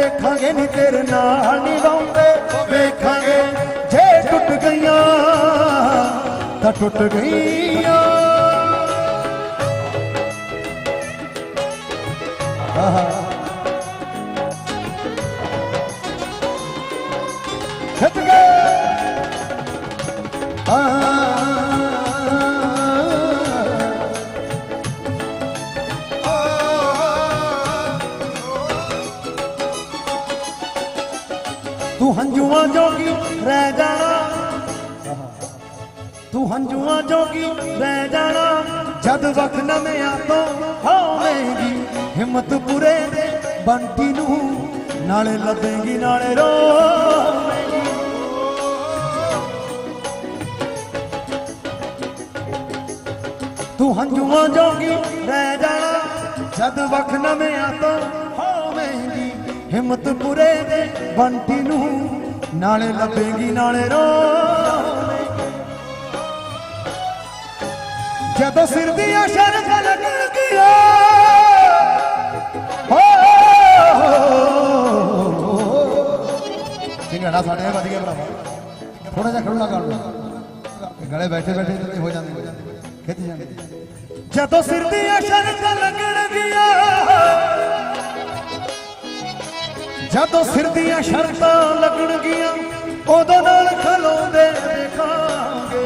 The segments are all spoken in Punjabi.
ਵੇਖਾਂਗੇ ਨਹੀਂ ਤੇਰੇ ਨਾਲ ਲਾਉਂਦੇ ਵੇਖਾਂਗੇ। ਜੇ ਟੁੱਟ ਗਈਆਂ ਤਾਂ ਟੁੱਟ ਗਈਆਂ। ਆਹਾ। ਤੂੰ ਹੰਝੂਆਂ ਜੋਗੀ ਰਹਿ ਜਾਣਾ। ਤੂੰ ਹੰਝੂਆਂ ਜੋਗੀ ਰਹਿ ਜਾਣਾ। ਜਦ ਵਕਤ ਨਵਿਆਂ ਤੋਂ ਹੋਵੇਂਗੀ ਹਿੰਮਤ ਪੂਰੇ ਦੇ ਬੰਟੀ ਨੂੰ, ਨਾਲੇ ਲੱਭੇਂਗੀ, ਨਾਲੇ ਰੋਵੇਂਗੀ। ਤੂੰ ਹੰਝੂਆਂ ਜੋਗੀ ਰਹਿ ਜਾਣਾ। ਜਦ ਵਕਤ ਨਵਿਆਂ ਤੋਂ ਹੋਵੇਂਗੀ ਹਿੰਮਤ ਪੂਰੇ ਦੇ ਬੰਟੀ ਨੂੰ ਨਾਲੇ ਲੱਭੇਗੀ, ਨਾਲੇ ਰੋਵੇਂਗੀ ਜਦੋਂ ਸਿਰ ਦੀਆਂ ਸ਼ਰਤਾਂ ਲੱਗਣ ਗਿਆ ਸਿੰਘੜਾ ਸਾਡੇ ਵਧੀਆ ਭਰਾਵਾ। ਥੋੜਾ ਜਿਹਾ ਖੜੂਲਾ ਕਰ ਲਓ। ਗਲੇ ਬੈਠੇ ਬੈਠੇ ਤੇ ਹੋ ਜਾਂਦੇ ਖਿੱਚ ਜਾਂਦੇ ਜਦੋਂ ਸਿਰ ਦੀ ਸ਼ਰਤਾਂ ਲੱਗਣ ਗਿਆ ਜਦੋਂ ਸਿਰ ਦੀਆਂ ਸ਼ਰਤਾਂ ਲੱਗਣ ਗਿਆ ਉਦੋਂ ਨਾਲ ਖਲੋਂਦੇ ਦੇਖਾਂਗੇ।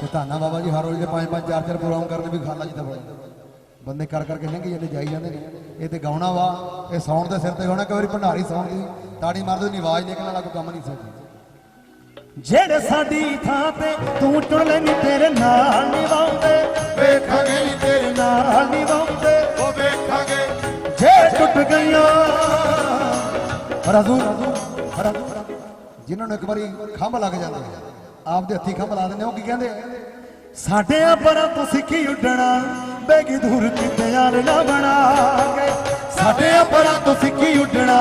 ਤੇ ਧੰਨਾ ਬਾਬਾ ਜੀ ਹਰ ਰੋਜ਼ ਦੇ ਪੰਜ ਪੰਜ ਚਾਰ ਚਾਰ ਪ੍ਰੋਗਰਾਮ ਕਰਦੇ ਵੀ ਖਾਲਾ ਜੀ ਦਾ ਬੜਾ ਬੰਦੇ ਕਰ ਕਰਕੇ ਲੰਘੀ ਜਾਂਦੇ ਜਾਈ ਜਾਂਦੇ ਨੇ। ਇਹ ਤੇ ਗਾਉਣਾ ਵਾ ਇਹ ਸੌਣ ਦੇ ਸਿਰ ਤੇ ਗਾਉਣਾ ਕਈ ਵਾਰੀ ਭੰਡਾਰੀ ਸੌਣ ਦੀ ਤਾੜੀ ਮਾਰਦੇ ਨਹੀਂ ਆਵਾਜ਼ ਨਿਕਲਣ ਵਾਲਾ ਕੋਈ ਕੰਮ ਨਹੀਂ ਸਕਦਾ ਜਿਹੜੇ ਸਾਡੀ ਥਾਂ ਤੇ ਤੂੰ ਚੁਣ ਲੈਨੀ ਤੇਰੇ ਨਾਲ ਨਿਭਾਉਂਦੇ। ਵੇਖਾਂਗੇ ਤੇਰੇ ਨਾਲ ਨਿਭਾਉਂਦੇ। ਉਹ ਵੇਖਾਂਗੇ। ਜੇ ਟੁੱਟ ਗਈਆਂ। ਰਾਜੂ ਰਾਜੂ ਜਿਨ੍ਹਾਂ ਨੂੰ ਇੱਕ ਵਾਰੀ ਖੰਭ ਲੱਗ ਜਾਂਦਾ, ਆਪਦੇ ਹੱਥੀ ਖੰਭ ਲਾ ਦਿੰਦੇ ਉਹ ਕੀ ਕਹਿੰਦੇ ਆ? ਪਰਾਂ ਤੋਂ ਸਿੱਖੀ ਉੱਡਣਾ, ਬੇਗੀ ਦੂਰ ਕਿਤੇ ਯਾਰ ਨਾ ਬਣਾ ਕੇ। ਸਾਡੇ ਪਰਾਂ ਤੋਂ ਸਿੱਖੀ ਉੱਡਣਾ,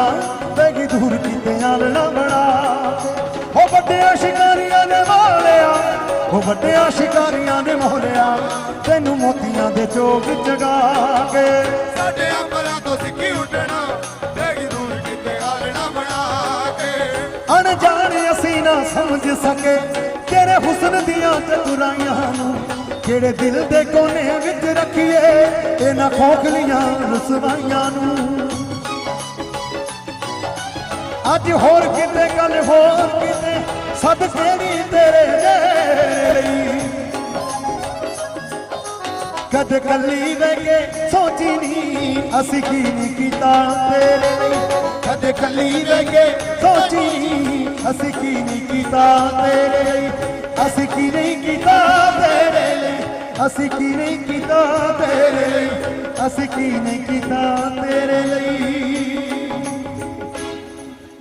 ਬੇਗੀ ਦੂਰ ਕਿਤੇ ਯਾਰ ਨਾ ਬਣਾ ਕੇ। ਵੱਡਿਆਂ ਸ਼ਿਕਾਰੀਆਂ ਨੇ ਮਾਲਿਆ ਉਹ ਵੱਡਿਆਂ ਸ਼ਿਕਾਰੀਆਂ ਨੇ ਮੋਲਿਆ ਤੈਨੂੰ ਮੋਤੀਆਂ ਦੇ ਚੋਗ ਜਗਾ ਕੇ। ਸਾਡੇ ਸਕੇ। ਤੇਰੇ ਹੁਸਨ ਦੀਆਂ ਚਤੁਰਾਈਆਂ ਨੂੰ ਜਿਹੜੇ ਦਿਲ ਦੇ ਕੋਨੇ ਵਿੱਚ ਰੱਖੀਏ ਇਹਨਾਂ ਖੋਖਲੀਆਂ ਰਸਵਾਈਆਂ ਨੂੰ। ਅੱਜ ਹੋਰ ਕਿਤੇ ਗੱਲ, ਹੋਰ ਕਿਤੇ ਸਦ ਕਿਹੜੀ ਤੇਰੇ ਲਈ। ਕਦ ਕੱਲੀ ਬਹਿ ਕੇ ਸੋਚੀ ਨਹੀਂ ਅਸੀਂ ਕੀ ਨਹੀਂ ਕੀਤਾ ਤੇਰੇ ਲਈ। ਕਦ ਕੱਲੀ ਬਹਿ ਸੋਚੀ, ਅਸੀਂ ਕੀ ਨਹੀਂ ਕੀਤਾ ਤੇਰੇ ਲਈ? ਅਸੀਂ ਕੀ ਨਹੀਂ ਕੀਤਾ ਤੇਰੇ ਲਈ? ਅਸੀਂ ਕੀ ਨਹੀਂ ਕੀਤਾ ਤੇਰੇ ਲਈ? ਅਸੀਂ ਕੀ ਨਹੀਂ ਕੀਤਾ ਤੇਰੇ ਲਈ?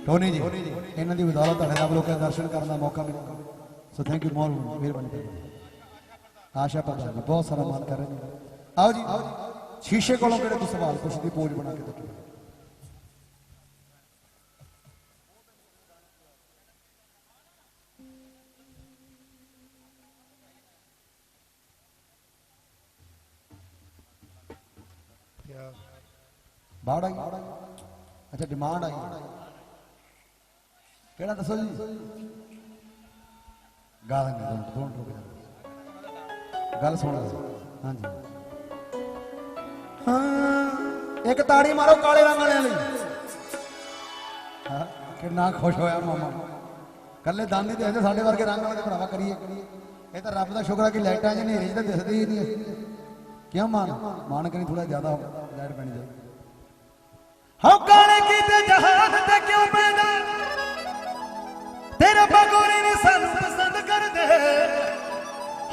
ਟੋਨੀ ਜੀ, ਇਹਨਾਂ ਦੀ ਬਦੌਲਤ ਤੁਹਾਡੇ ਨਾਲ ਲੋਕਾਂ ਦਰਸ਼ਨ ਕਰਨ ਦਾ ਮੌਕਾ ਮਿਲਿਆ। ਸੋ ਥੈਂਕ ਯੂ ਮੋਰ ਮਿਹਰਬਾਨੀ ਆਸ਼ਾ ਪ੍ਰਧਾਨ ਬਹੁਤ ਸਾਰਾ ਮਾਨ ਕਰ ਰਹੇ ਨੇ। ਆਓ ਜੀ, ਸ਼ੀਸ਼ੇ ਕੋਲੋਂ ਕਿਹੜੇ ਤੁਸੀਂ ਸਵਾਲ ਪੁੱਛਦੀ, ਪੋਜ ਬਣਾ ਕੇ ਦੇਖੋ ਬਾੜ ਆਈ। ਅੱਛਾ ਡਿਮਾਂਡ ਆਈ। ਕਿਹੜਾ ਦੱਸੋ ਜੀ? ਗਾ ਦਾਂਗੇ ਡੋਂਟ ਰੁਕ ਜਾ। ਗੱਲ ਸੁਣ ਲਓ। ਹਾਂਜੀ। ਹਾਂ। ਇੱਕ ਤਾੜੀ ਮਾਰੋ ਕਾਲੇ ਰੰਗ ਵਾਲਿਆਂ ਲਈ। ਹਾਂ, ਕਿੰਨਾ ਖੁਸ਼ ਹੋਇਆ ਮਾਮਾ। ਕੱਲੇ ਦਾਨੀ ਤੇ ਇਹਦੇ ਸਾਡੇ ਵਰਗੇ ਰੰਗ ਵਾਲੇ ਭਰਾਵਾ ਕਰੀਏ। ਇਹ ਤਾਂ ਰੱਬ ਦਾ ਸ਼ੁਕਰ ਹੈ ਕਿ ਲਾਈਟਾਂ ਜਿਹੀ ਹਨੇਰੇ 'ਚ ਤਾਂ ਦਿਸਦੀ ਹੀ ਨਹੀਂ ਕਿਉਂ ਮਾਨ? ਮਾਨ ਕਰੀ ਥੋੜਾ ਜ਼ਿਆਦਾ ਲਾਈਟ ਪੈਣੀ ਚਾਹੀਦੀ। ਹਉ ਕਾਲੇ ਕੀਤੇ ਜਹਾਨ ਤੇ ਕਿਉਂ ਪੈਦਾ? ਤੇਰੇ ਬਗੋਰੀ ਨਹੀਂ ਸਾਨੂੰ ਪਸੰਦ ਕਰਦੇ।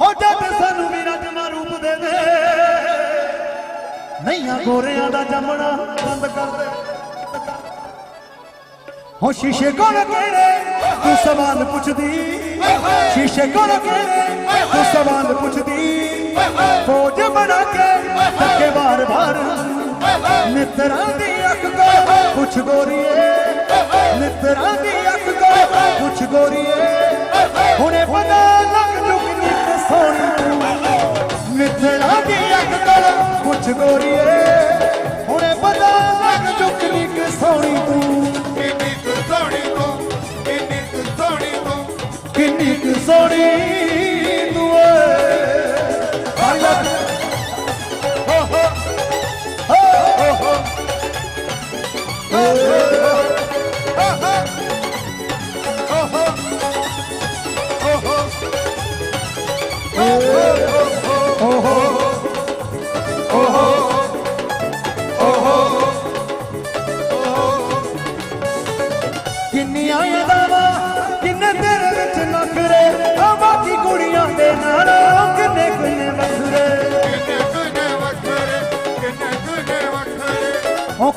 ਹੋ ਜਦ ਸਾਨੂੰ ਵੀ ਰਜਮਾ ਰੂਪ ਦੇ ਦੇ। ਨਈਆਂ ਗੋਰਿਆਂ ਦਾ ਜੰਮਣਾ ਬੰਦ ਕਰ ਦੇ। ਹੋ ਸ਼ੀਸ਼ੇ ਕੋਲ ਕਿਹੜੇ? ਤੂੰ ਸਵਾਲ ਪੁੱਛਦੀ। ਸ਼ੀਸ਼ੇ ਕੋਲ ਕਿਹੜੇ? ਤੂੰ ਸਵਾਲ ਪੁੱਛਦੀ। ਫੌਜ ਬਣਾ ਕੇ ਧੱਕੇ ਵਾਰ ਵਾਰ ਮਿੱਤਰਾਂ ਦੀ ਪੁੱਛ ਗੋਰੀਏ ਮਿੱਤਰਾਂ ਦੀ ਅੱਖ ਕੋ ਪੁੱਛ ਗੋਰੀਏ। ਹੁਣੇ ਪਤਾ ਲੱਗ ਜੂ ਕਿੰਨੀ ਕੁ ਸੋਹਣੀ ਤੂੰ। ਮਿੱਤਰਾਂ ਦੀ ਅੱਖ ਕੋ ਪੁੱਛ ਗੋਰੀਏ। ਹੁਣੇ ਪਤਾ ਕਿੰਨੀਆਂ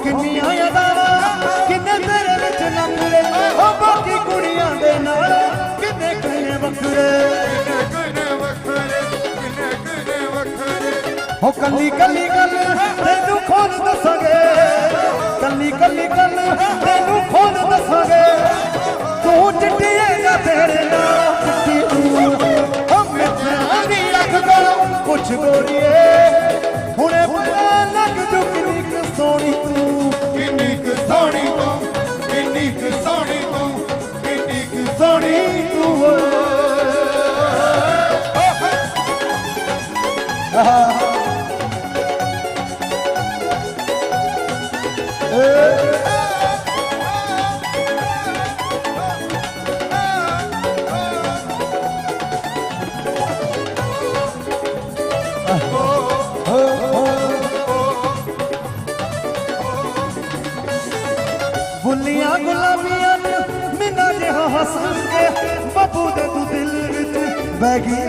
ਕਿੰਨੀਆਂ ਅਦਾਵਾਂ ਕਿੰਨੇ ਤੇਰੇ ਵਿੱਚ ਨਖਰੇ ਆ ਬਾਕੀ ਕੁੜੀਆਂ ਦੇ ਨਾਲ ਕਿੰਨੇ ਕਿੰਨੇ ਵੱਖਰੇ? ਕਿੰਨੇ ਕੱਲੀ ਕੱਲੀ ਗੱਲ ਤੈਨੂੰ ਖੋਲ ਦੱਸਾਂਗੇ? ਕੱਲੀ ਕੱਲੀ ਗੱਲ ਤੈਨੂੰ ਖੋਲ ਦੱਸਾਂਗੇ? ਤੂੰ ਚਿੱਟੀਏ ਜਾਂ ਤੇਰੇ ਨਾਲ, ਚਿੱਟੀ ਉਹ ਮਿੱਤਰਾਂ ਦੀ ਅੱਖ ਕੋਲ ਕੁਛ ਗੋਰੀਏ। ਹੁਣੇ ਪਤਾ ਸੋਹਣੀ ਤੂੰ, ਕਿੰਨੀ ਕੁ ਸੋਹਣੀ ਤੂੰ, ਕਿੰਨੀ ਕੁ ਸੋਹਣੀ ਤੂੰ, ਕਿੰਨੀ ਕੁ ਸੋਹਣੀ ਤੂੰ ਓਏ।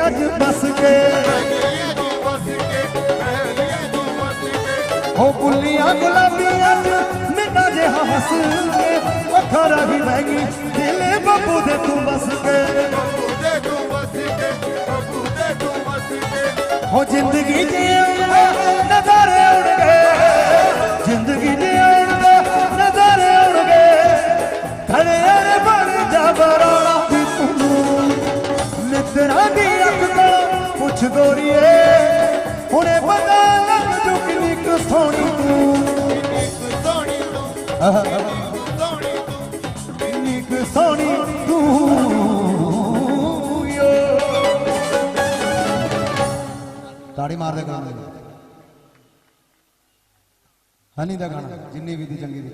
ਅੱਜ ਬਸ ਕੇ। ਪਹਿਲੀਆਂ ਤੂੰ ਗੁਲਾਬੀਆਂ ਨੂੰ ਮਿੰਨਾ ਜਿਹਾ ਹੱਸ ਕੇ। ਅੱਖਾਂ ਰਾਹੀਂ ਬਹਿ ਗਈ, ਦਿਲ ਬੱਬੂ ਦੇ ਤੂੰ ਬਸ ਕੇ। ਬੱਬੂ ਕੇ ਹੋ ਜ਼ਿੰਦਗੀ ਜਿਉਣਾ ਗੋਰੀਏ ਹੁਣੇ ਪਤਾ ਲੱਗ ਜੂ, ਕਿੰਨੀ ਕੁ ਸੋਹਣੀ ਤੂੰ। ਕਿੰਨੀ ਕੁ ਸੋਹਣੀ ਤੂੰ ਕਿੰਨੀ ਕੁ ਸੋਹਣੀ ਤੂੰ ਯੋ ਤਾੜੀ ਮਾਰਦੇ ਗਾਣੇ ਦੇ ਹਨੀ ਦਾ ਗਾਣਾ, ਜਿੰਨੀ ਵੀ ਦੀ ਚੰਗੀ ਦੀ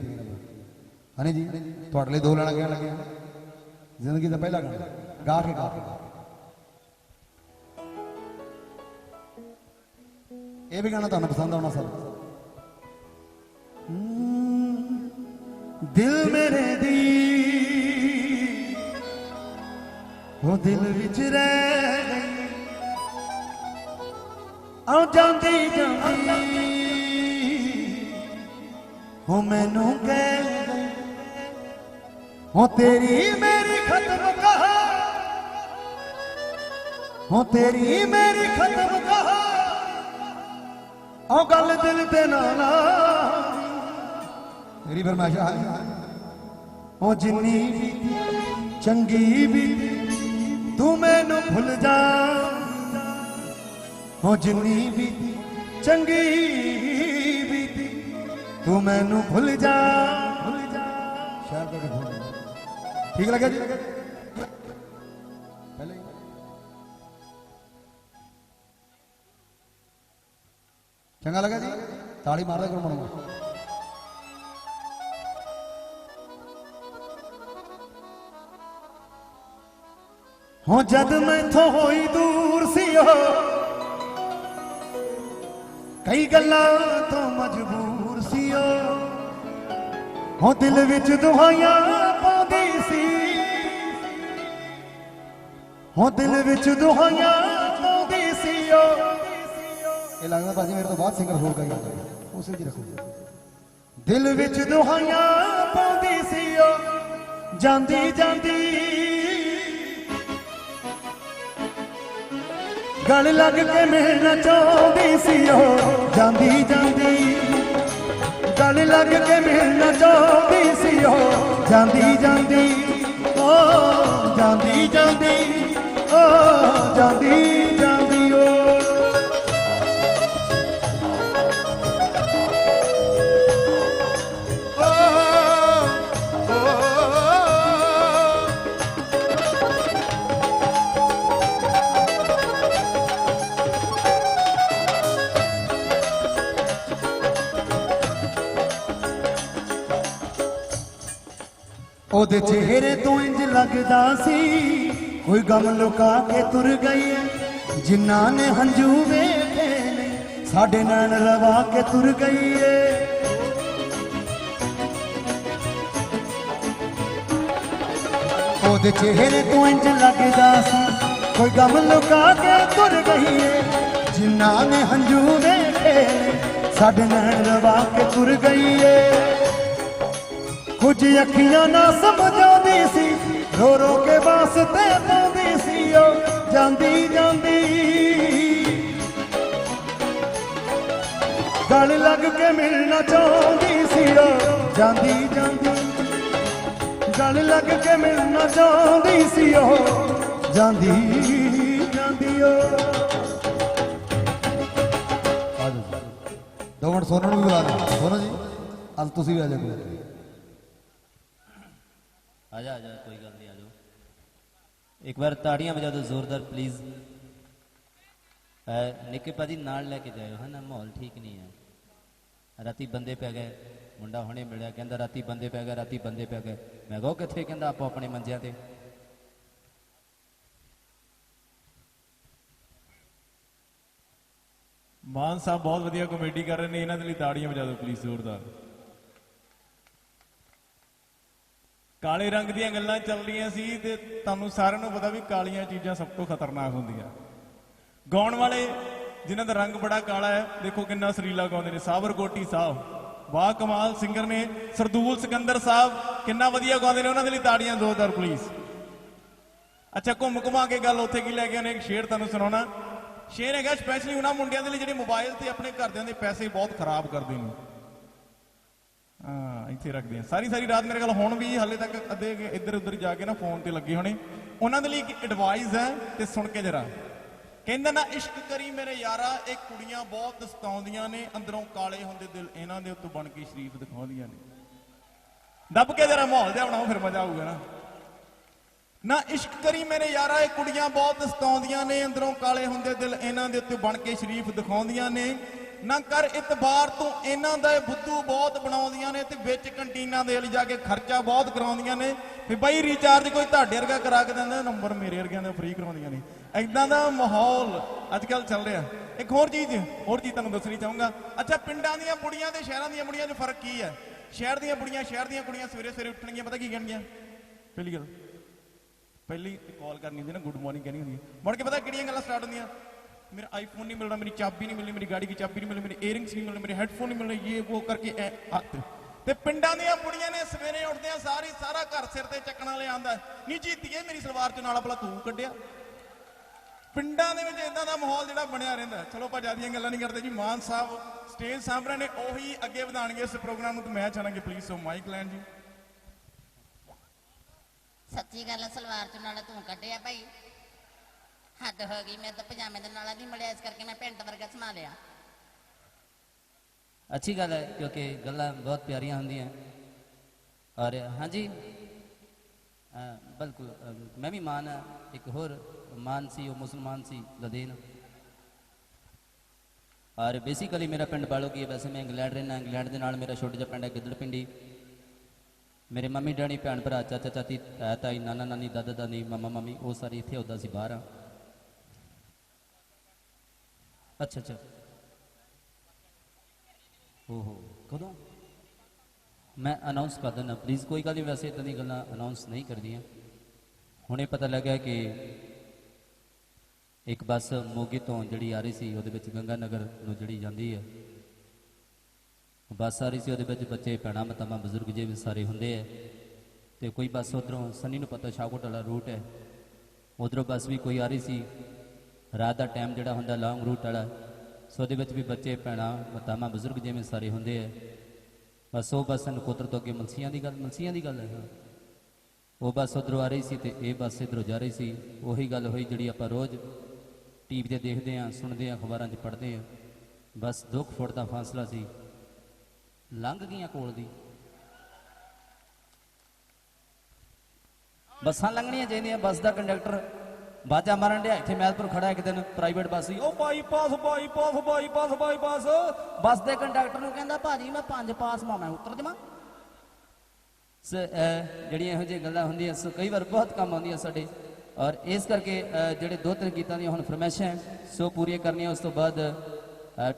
ਹਨੀ ਜੀ, ਤੁਹਾਡੇ ਲਈ ਦੋ ਲੈਣਾ ਕਹਿਣ ਲੱਗਿਆ। ਜ਼ਿੰਦਗੀ ਦਾ ਪਹਿਲਾ ਗਾਣਾ। ਗਾ ਕੇ ਗਾ ਕੇ। ਇਹ ਵੀ ਗਾਣਾ ਤੁਹਾਨੂੰ ਪਸੰਦ ਆਉਣਾ ਸਰ? ਦਿਲ ਮੇਰੇ ਦੀ। ਉਹ ਦਿਲ ਵਿੱਚ ਰਹਿ ਗਈ। ਆਉ ਜਾਂਦੀ ਜਾਂਦੀ। ਉਹ ਮੈਨੂੰ ਕਹਿ ਗਈ, ਉਹ ਤੇਰੀ ਮੇਰੀ ਖਤਮ ਕਹਾ ਉਹ ਤੇਰੀ ਮੇਰੀ ਖਤਮ ਕਹਾ ਗੱਲ ਦਿਲ ਤੇ ਨਾ ਲਾ ਮੇਰੀ ਫਰਮਾਇਸ਼ ਹੈ ਉਹ ਜਿੰਨੀ ਵੀ ਚੰਗੀ ਵੀ ਤੂੰ ਮੈਨੂੰ ਭੁੱਲ ਜਾ। ਉਹ ਜਿੰਨੀ ਵੀ ਚੰਗੀ ਵੀ ਤੂੰ ਮੈਨੂੰ ਭੁੱਲ ਜਾ। ਭੁੱਲ ਜਾ ਸ਼ਾਇਰ ਕਰਕੇ ਫੋਨ ਠੀਕ ਲੱਗਿਆ ਜੀ? ਚੰਗਾ ਲੱਗਾ ਜੀ। ਤਾੜੀ ਮਾਰਦਾ ਕਰੋ ਮਨੋਂ ਹੋ ਜਦ ਮੈਥੋਂ ਹੋਈ ਦੂਰ ਸੀ ਉਹ, ਕਈ ਗੱਲਾਂ ਤੋਂ ਮਜਬੂਰ ਸੀ ਉਹ। ਹੋ ਦਿਲ ਵਿੱਚ ਦੁਹਾਈਆਂ ਪਾਉਂਦੀ ਸੀ। ਹੋ ਦਿਲ ਵਿੱਚ ਦੁਹਾਈਆਂ ਇਹ ਲੱਗਦਾ ਭਾਜੀ ਮੇਰੇ ਤੋਂ ਬਾਅਦ ਸਿੰਗਰ ਹੋਰ ਗਾਈ ਉਸੇ ਜੀ ਰੱਖੋ। ਦਿਲ ਵਿੱਚ ਦੁਹਾਈਆਂ ਪਾਉਂਦੀ ਸੀ ਉਹ, ਜਾਂਦੀ ਜਾਂਦੀ। ਗਲ ਲੱਗ ਕੇ ਮਿਲਣਾ ਚਾਹੁੰਦੀ ਸੀ ਉਹ, ਜਾਂਦੀ ਜਾਂਦੀ। ਗਲ ਲੱਗ ਕੇ ਮਿਲਣਾ ਚਾਹੁੰਦੀ ਸੀ ਉਹ, ਜਾਂਦੀ ਜਾਂਦੀ। ਓ, ਜਾਂਦੀ ਜਾਂਦੀ। ਓ, ਜਾਂਦੀ। ਉਹਦੇ ਚਿਹਰੇ ਤੋਂ ਇੰਜ ਲੱਗਦਾ ਸੀ, ਕੋਈ ਗਮ ਲੁਕਾ ਕੇ ਤੁਰ ਗਈ ਏ ਜਿਨ੍ਹਾਂ ਨੇ ਹੰਝੂ ਵੇਖੇ ਨੇ, ਸਾਡੇ ਨੈਣ ਲਵਾ ਕੇ ਤੁਰ ਗਈ ਏ ਉਹਦੇ ਚਿਹਰੇ ਤੋਂ ਇੰਜ ਲੱਗਦਾ ਸੀ, ਕੋਈ ਗਮ ਲੁਕਾ ਕੇ ਤੁਰ ਗਈ ਏ ਜਿਨ੍ਹਾਂ ਨੇ ਹੰਝੂ ਵੇਖੇ ਸਾਡੇ ਨੈਣ ਲਵਾ ਕੇ ਤੁਰ ਗਈ ਏ ਕੁਝ ਅੱਖੀਆਂ ਨਾ ਸਮਝਾਉਂਦੀ ਸੀ ਰੋ ਰੋ ਕੇ ਵਾਸਤੇ ਪਾਉਂਦੀ ਸੀ ਉਹ, ਜਾਂਦੀ ਜਾਂਦੀ। ਗਲ ਲੱਗ ਕੇ ਮਿਲਣਾ ਚਾਹੁੰਦੀ ਸੀ ਉਹ, ਜਾਂਦੀ ਜਾਂਦੀ। ਗਲ ਲੱਗ ਕੇ ਮਿਲਣਾ ਚਾਹੁੰਦੀ ਸੀ ਉਹ, ਜਾਂਦੀ ਜਾਂਦੀ ਉਹ। ਆ ਦੋ ਮਿੰਟ ਸੋਨੂ ਨੂੰ ਬੁਲਾ ਲਓ ਸੋਨੂ ਜੀ ਅੱਜ ਤੁਸੀਂ ਵੀ ਆ ਜਾਓ। ਆ ਜਾ ਆ ਜਾ ਕੋਈ ਗੱਲ ਨਹੀਂ, ਆ ਜਾਓ। ਇੱਕ ਵਾਰ ਤਾੜੀਆਂ ਵਜਾ ਦਿਓ ਜ਼ੋਰਦਾਰ ਪਲੀਜ਼ ਨਿੱਕੇ ਭਾਜੀ ਨਾਲ ਲੈ ਕੇ ਜਾਇਓ, ਹਨਾ? ਮਾਹੌਲ ਠੀਕ ਨਹੀਂ ਹੈ। ਰਾਤੀ ਬੰਦੇ ਪੈ ਗਏ, ਮੁੰਡਾ ਹੁਣੇ ਮਿਲਿਆ, ਕਹਿੰਦਾ ਰਾਤੀ ਬੰਦੇ ਪੈ ਗਏ, ਰਾਤੀ ਬੰਦੇ ਪੈ ਗਏ। ਮੈਂ ਕਿਹਾ ਕਿੱਥੇ? ਕਹਿੰਦਾ, ਆਪੋ ਆਪਣੇ ਮੰਜਿਆਂ ਤੇ। ਮਾਨ ਸਾਹਿਬ ਬਹੁਤ ਵਧੀਆ ਕਮੇਡੀ ਕਰ ਰਹੇ ਨੇ, ਇਹਨਾਂ ਦੇ ਲਈ ਤਾੜੀਆਂ ਵਜਾ ਦਿਓ ਪਲੀਜ਼ ਜ਼ੋਰਦਾਰ। ਕਾਲੇ ਰੰਗ ਦੀਆਂ ਗੱਲਾਂ ਚੱਲ ਰਹੀਆਂ ਸੀ ਤੇ ਤੁਹਾਨੂੰ ਸਾਰਿਆਂ ਨੂੰ ਪਤਾ ਵੀ ਕਾਲੀਆਂ ਚੀਜ਼ਾਂ ਸਭ ਤੋਂ ਖਤਰਨਾਕ ਹੁੰਦੀਆਂ। ਗਾਉਣ ਵਾਲੇ ਜਿਨ੍ਹਾਂ ਦਾ ਰੰਗ ਬੜਾ ਕਾਲਾ ਹੈ, ਦੇਖੋ ਕਿੰਨਾ ਸਰੀਲਾ ਗਾਉਂਦੇ ਨੇ। ਸਾਬਰ ਕੋਟੀ ਸਾਹਿਬ, ਵਾਹ ਕਮਾਲ ਸਿੰਗਰ ਨੇ। ਸਰਦੂਲ ਸਿਕੰਦਰ ਸਾਹਿਬ, ਕਿੰਨਾ ਵਧੀਆ ਗਾਉਂਦੇ ਨੇ ਉਹਨਾਂ ਦੇ ਲਈ ਤਾੜੀਆਂ ਜ਼ੋਰਦਾਰ ਪਲੀਜ਼ ਅੱਛਾ, ਘੁੰਮ ਘੁਮਾ ਕੇ ਗੱਲ ਉੱਥੇ ਕੀ ਲੈ ਕੇ ਆਨੇ ਇੱਕ ਸ਼ੇਰ ਤੁਹਾਨੂੰ ਸੁਣਾਉਣਾ। ਸ਼ੇਰ ਹੈਗਾ ਸਪੈਸ਼ਲੀ ਉਹਨਾਂ ਮੁੰਡਿਆਂ ਦੇ ਲਈ ਜਿਹੜੇ ਮੋਬਾਈਲ ਤੇ ਆਪਣੇ ਘਰਦਿਆਂ ਦੇ ਪੈਸੇ ਬਹੁਤ ਖਰਾਬ ਕਰਦੇ ਨੇ। ਹਾਂ। ਇੱਥੇ ਰੱਖਦੇ ਆ। ਸਾਰੀ ਸਾਰੀ ਰਾਤ ਮੇਰੇ ਕੋਲ ਹੁਣ ਵੀ ਹਲੇ ਤੱਕ ਅੱਧੇ ਇੱਧਰ ਉੱਧਰ ਜਾ ਕੇ ਨਾ ਫੋਨ ਤੇ ਲੱਗੇ ਹੋਣੇ। ਉਹਨਾਂ ਦੇ ਲਈ ਇੱਕ ਐਡਵਾਈਸ ਹੈ ਤੇ ਸੁਣ ਕੇ ਜਰਾ। ਕਹਿੰਦਾ ਨਾ, ਇਸ਼ਕ ਕਰੀ ਮੇਰੇ ਯਾਰਾ, ਇਹ ਕੁੜੀਆਂ ਬਹੁਤ ਸਤਾਉਂਦੀਆਂ ਨੇ, ਅੰਦਰੋਂ ਕਾਲੇ ਹੁੰਦੇ ਦਿਲ ਇਹਨਾਂ ਦੇ ਉੱਤੇ ਬਣ ਕੇ ਸ਼ਰੀਫ ਦਿਖਾਉਂਦੀਆਂ ਨੇ। ਦੱਬ ਕੇ ਜਰਾ ਮਾਹੌਲ ਜਿਹਾ ਬਣਾਓ, ਫਿਰ ਮਜ਼ਾ ਆਊਗਾ ਨਾ। ਨਾ, ਇਸ਼ਕ ਕਰੀ ਮੇਰੇ ਯਾਰਾ, ਇਹ ਕੁੜੀਆਂ ਬਹੁਤ ਸਤਾਉਂਦੀਆਂ ਨੇ, ਅੰਦਰੋਂ ਕਾਲੇ ਹੁੰਦੇ ਦਿਲ ਇਹਨਾਂ ਦੇ ਉੱਤੇ ਬਣ ਕੇ ਸ਼ਰੀਫ ਦਿਖਾਉਂਦੀਆਂ ਨੇ। ਨਾ ਕਰ ਇਤਬਾਰ ਤੋਂ ਇਹਨਾਂ ਦਾ ਬੁੱਧੂ ਬਹੁਤ ਬਣਾਉਂਦੀਆਂ ਨੇ ਤੇ ਵਿੱਚ ਕੰਟੀਨਾਂ ਦੇ ਲਈ ਜਾ ਕੇ ਖਰਚਾ ਬਹੁਤ ਕਰਾਉਂਦੀਆਂ ਨੇ। ਵੀ ਬਈ ਰੀਚਾਰਜ ਕੋਈ ਤੁਹਾਡੇ ਵਰਗਾ ਕਰਾ ਕੇ ਦਿੰਦਾ, ਨੰਬਰ ਮੇਰੇ ਵਰਗਿਆਂ ਦਾ ਫ੍ਰੀ ਕਰਾਉਂਦੀਆਂ ਨੇ। ਐਦਾਂ ਦਾ ਮਾਹੌਲ ਅੱਜ ਕੱਲ ਚੱਲ ਰਿਹਾ। ਇੱਕ ਹੋਰ ਚੀਜ਼ ਹੋਰ ਚੀਜ਼ ਤੁਹਾਨੂੰ ਦੱਸਣੀ ਚਾਹੂੰਗਾ। ਅੱਛਾ, ਪਿੰਡਾਂ ਦੀਆਂ ਕੁੜੀਆਂ ਤੇ ਸ਼ਹਿਰਾਂ ਦੀਆਂ ਬੁੜੀਆਂ 'ਚ ਫ਼ਰਕ ਕੀ ਹੈ? ਸ਼ਹਿਰ ਦੀਆਂ ਬੁੜੀਆਂ, ਸ਼ਹਿਰ ਦੀਆਂ ਕੁੜੀਆਂ ਸਵੇਰੇ ਸਵੇਰੇ ਉੱਠਣਗੀਆਂ, ਪਤਾ ਕੀ ਕਹਿਣਗੀਆਂ? ਪਹਿਲੀ ਗੱਲ, ਪਹਿਲੀ ਕਾਲ ਕਰਨੀ ਹੁੰਦੀ ਨਾ ਗੁੱਡ ਮਾਰਨਿੰਗ ਕਹਿਣੀ ਹੁੰਦੀ ਹੈ। ਮੁੜ ਕੇ ਪਤਾ ਕਿਹੜੀਆਂ ਗੱਲਾਂ ਸਟਾਰਟ ਹੁੰਦੀਆਂ? ਮੇਰਾ ਆਈਫੋਨ ਨਹੀਂ ਮਿਲਣਾ ਮੇਰੀ ਚਾਬੀ ਨਹੀਂ ਮਿਲਣੀ ਮੇਰੀ ਗਾੜੀ ਦੀ ਚਾਬੀ ਨਹੀਂ ਮਿਲਣੀ ਮੇਰੇ ਏਅਰਿੰਗਸ ਨਹੀਂ ਮਿਲਣੇ ਮੇਰੇ ਹੈੱਡਫੋਨ ਨਹੀਂ ਮਿਲਣੇ ਇਹ ਉਹ ਕਰਕੇ ਐ ਹੱਥ ਤੇ ਪਿੰਡਾਂ ਦੀਆਂ ਬੁੜੀਆਂ ਨੇ ਸਵੇਰੇ ਉੱਠਦਿਆਂ ਸਾਰੀ ਸਾਰਾ ਘਰ ਸਿਰ ਤੇ ਚੱਕਣ ਵਾਲੇ ਆਂਦਾ ਜੀਤੀਏ ਮੇਰੀ ਸਲਵਾਰ ਚ ਨਾਲ ਭਲਾ ਤੂੰ ਕੱਢਿਆ ਪਿੰਡਾਂ ਦੇ ਵਿੱਚ ਇਦਾਂ ਦਾ ਮਾਹੌਲ ਜਿਹੜਾ ਬਣਿਆ ਰਹਿੰਦਾ ਚਲੋ ਆਪਾਂ ਜਿਆਦੀਆਂ ਗੱਲਾਂ ਨਹੀਂ ਕਰਦੇ ਜੀ ਮਾਨ ਸਾਹਿਬ ਸਟੇਜ ਸਾਹਮਣੇ ਨੇ ਉਹੀ ਅੱਗੇ ਵਧਾਣਗੇ ਇਸ ਪ੍ਰੋਗਰਾਮ ਨੂੰ ਤੇ ਮੈਂ ਚਾਹਾਂਗੇ ਪਲੀਜ਼ ਸੋ ਮਾਈਕ ਲੈਣ ਜੀ ਸੱਚੀ ਗੱਲ ਆ, ਸਲਵਾਰ ਚ ਨਾਲ ਤੂੰ ਕੱਢਿਆ ਭਾਈ ਹੱਦ ਹੋ ਗਈ, ਮੈਂ ਤਾਂ ਪਜਾਮੇ ਦੇ ਨਾਲ ਨਹੀਂ ਮਿਲਿਆ ਇਸ ਕਰਕੇ ਮੈਂ ਪੈਂਟ ਵਰਗਾ ਸਮਾ ਲਿਆ। ਅੱਛੀ ਗੱਲ ਹੈ, ਕਿਉਂਕਿ ਗੱਲਾਂ ਬਹੁਤ ਪਿਆਰੀਆਂ ਹੁੰਦੀਆਂ। ਔਰ ਹਾਂਜੀ ਬਿਲਕੁਲ ਮੈਂ ਵੀ ਮਾਨ ਇੱਕ ਹੋਰ ਮਾਨ ਸੀ, ਉਹ ਮੁਸਲਮਾਨ ਸੀ, ਲਦੇਨ। ਔਰ ਬੇਸਿਕਲੀ ਮੇਰਾ ਪਿੰਡ ਬਾਲੋਕੀ ਹੈ, ਵੈਸੇ ਮੈਂ ਇੰਗਲੈਂਡ ਰਹਿਣਾ ਇੰਗਲੈਂਡ ਦੇ ਨਾਲ ਮੇਰਾ ਛੋਟਾ ਜਿਹਾ ਪਿੰਡ ਹੈ ਗਿੱਦੜ ਪਿੰਡੀ ਮੇਰੇ ਮੰਮੀ, ਡੈਡੀ, ਭੈਣ, ਭਰਾ, ਚਾਚਾ, ਚਾਚੀ, ਤਾਇਆ, ਤਾਈ, ਨਾਨਾ, ਨਾਨੀ, ਦਾਦਾ, ਦਾਦੀ, ਮਮਾ, ਮਮੀ, ਉਹ ਸਾਰੇ ਇੱਥੇ ਹੁੰਦਾ ਸੀ, ਬਾਹਰ। ਆ ਅੱਛਾ ਅੱਛਾ। ਓਹੋ, ਕਦੋਂ? ਮੈਂ ਅਨਾਉਂਸ ਕਰ ਦਿੰਦਾ ਪਲੀਜ਼ ਕੋਈ ਗੱਲ ਨਹੀਂ ਵੈਸੇ ਇਦਾਂ ਦੀ ਗੱਲਾਂ ਅਨਾਉਂਸ ਨਹੀਂ ਕਰਦੀਆਂ ਹੁਣੇ ਪਤਾ ਲੱਗਾ ਕਿ ਇੱਕ ਬੱਸ ਮੋਗੇ ਤੋਂ ਜਿਹੜੀ ਆ ਰਹੀ ਸੀ, ਉਹਦੇ ਵਿੱਚ ਗੰਗਾ ਨਗਰ ਨੂੰ ਜਿਹੜੀ ਜਾਂਦੀ ਹੈ ਬੱਸ ਆ ਰਹੀ ਸੀ, ਉਹਦੇ ਵਿੱਚ ਬੱਚੇ, ਭੈਣਾਂ, ਮਤਾਵਾਂ, ਬਜ਼ੁਰਗ ਜੇ ਵੀ ਸਾਰੇ ਹੁੰਦੇ ਆ। ਤੇ ਕੋਈ ਬੱਸ ਉਧਰੋਂ, ਸੰਨੀ ਨੂੰ ਪਤਾ, ਸ਼ਾਹਕੋਟ ਵਾਲਾ ਰੂਟ ਹੈ। ਉਧਰੋਂ ਬੱਸ ਵੀ ਕੋਈ ਆ ਰਹੀ ਸੀ ਰਾਤ ਦਾ ਟਾਈਮ ਜਿਹੜਾ ਹੁੰਦਾ ਲੌਂਗ ਰੂਟ ਵਾਲਾ, ਸੋ ਉਹਦੇ ਵਿੱਚ ਵੀ ਬੱਚੇ, ਭੈਣਾਂ, ਮਤਾਵਾਂ, ਬਜ਼ੁਰਗ ਜਿਵੇਂ ਸਾਰੇ ਹੁੰਦੇ ਆ। ਬਸ ਉਹ ਬੱਸ ਨਕੋਤਰ ਤੋਂ ਅੱਗੇ ਮਲਸੀਆਂ ਦੀ ਗੱਲ ਮਲਸੀਆਂ ਦੀ ਗੱਲ ਹੈ ਉਹ ਬੱਸ ਉਧਰੋਂ ਆ ਰਹੀ ਸੀ ਤੇ ਇਹ ਬੱਸ ਇਧਰੋਂ ਜਾ ਰਹੀ ਸੀ। ਉਹੀ ਗੱਲ ਹੋਈ ਜਿਹੜੀ ਆਪਾਂ ਰੋਜ਼ ਟੀਵੀ ਤੇ ਦੇਖਦੇ ਆਂ ਸੁਣਦੇ ਆਂ ਅਖਬਾਰਾਂ 'ਚ ਪੜ੍ਹਦੇ ਆਂ ਬਸ ਦੁੱਖ ਫੁੱਟ ਦਾ ਫਾਸਲਾ ਸੀ। ਲੰਘ ਗਈਆਂ ਕੋਲ ਦੀ। ਬੱਸਾਂ ਲੰਘਣੀਆਂ ਚਾਹੀਦੀਆਂ, ਬੱਸ ਦਾ ਕੰਡਕਟਰ ਬਾਜਾ ਮਾਰਨ ਡਿਆ, ਇੱਥੇ ਮਹਿਲਪੁਰ ਖੜਾ ਇੱਕ ਦਿਨ ਪ੍ਰਾਈਵੇਟ ਬੱਸ ਸੀ। ਉਹ bypass bypass bypass bypass bus ਦੇ ਕੰਡਕਟਰ ਨੂੰ ਕਹਿੰਦਾ, ਭਾਜੀ, ਮੈਂ ਪੰਜ ਪਾਸ ਮਾਂ ਮੈਂ ਉਤਰ ਜਾਵਾਂ ਜਿਹੜੀਆਂ ਇਹੋ ਜਿਹੀਆਂ ਗੱਲਾਂ ਹੁੰਦੀਆਂ, ਸੋ, ਕਈ ਵਾਰ ਬਹੁਤ ਕੰਮ ਆਉਂਦੀਆਂ ਸਾਡੇ। ਔਰ ਇਸ ਕਰਕੇ ਜਿਹੜੇ ਦੋ ਤਿੰਨ ਗੀਤਾਂ ਦੀਆਂ ਹੁਣ ਫਰਮਾਇਸ਼ਾਂ ਸੋ ਪੂਰੀਆਂ ਕਰਨੀਆਂ, ਉਸ ਤੋਂ ਬਾਅਦ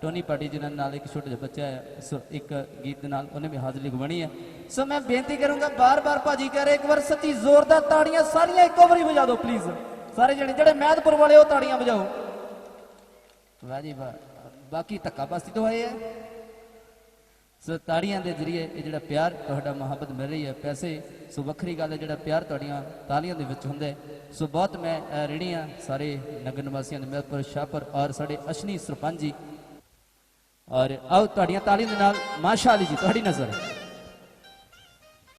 ਟੋਨੀ ਪਾਟੀ ਜੀ ਨਾਲ ਇੱਕ ਛੋਟਾ ਜਿਹਾ ਬੱਚਾ ਹੈ, ਸੋ ਇੱਕ ਗੀਤ ਦੇ ਨਾਲ ਉਹਨੇ ਵੀ ਹਾਜ਼ਰੀ ਗਵਾਣੀ ਹੈ। ਸੋ ਮੈਂ ਬੇਨਤੀ ਕਰੂੰਗਾ, ਬਾਰ-ਬਾਰ ਭਾਜੀ ਕਹ ਰਹੇ, ਇੱਕ ਵਾਰ ਸੱਚੀ ਜ਼ੋਰਦਾਰ ਤਾੜੀਆਂ ਸਾਰੀਆਂ ਇੱਕੋ ਵਾਰੀ ਵਜਾ ਦਿਓ ਪਲੀਜ਼ ਸਾਰੇ ਜਿਹੜੇ ਜਿਹੜੇ ਮਹਿਦਪੁਰ ਵਾਲੇ ਉਹ ਤਾੜੀਆਂ ਵਜਾਓ। ਵਾਹ ਜੀ ਵਾਹ। ਬਾਕੀ ਧੱਕਾ ਪਾਸੀ ਤੋਂ ਆਏ ਹੈ ਸੋ ਤਾੜੀਆਂ ਦੇ ਜ਼ਰੀਏ ਇਹ ਜਿਹੜਾ ਪਿਆਰ ਤੁਹਾਡਾ ਮੁਹੱਬਤ ਮਿਲ ਰਹੀ ਹੈ ਪੈਸੇ ਸੋ ਵੱਖਰੀ ਗੱਲ ਹੈ ਜਿਹੜਾ ਪਿਆਰ ਤੁਹਾਡੀਆਂ ਤਾਲੀਆਂ ਦੇ ਵਿੱਚ ਹੁੰਦਾ ਸੋ ਬਹੁਤ ਮੈਂ ਅਹ, ਰਿਣੀ ਹਾਂ ਸਾਰੇ ਨਗਰ ਨਿਵਾਸੀਆਂ ਦੇ ਮਿਲਪੁਰ ਸ਼ਾਹਪੁਰ ਔਰ ਸਾਡੇ ਅਸ਼ਨੀ ਸਰਪੰਚ ਜੀ ਔਰ ਆਓ ਤੁਹਾਡੀਆਂ ਤਾਲੀਆਂ ਦੇ ਨਾਲ ਮਾਸ਼ਾ ਜੀ ਤੁਹਾਡੀ ਨਜ਼ਰ।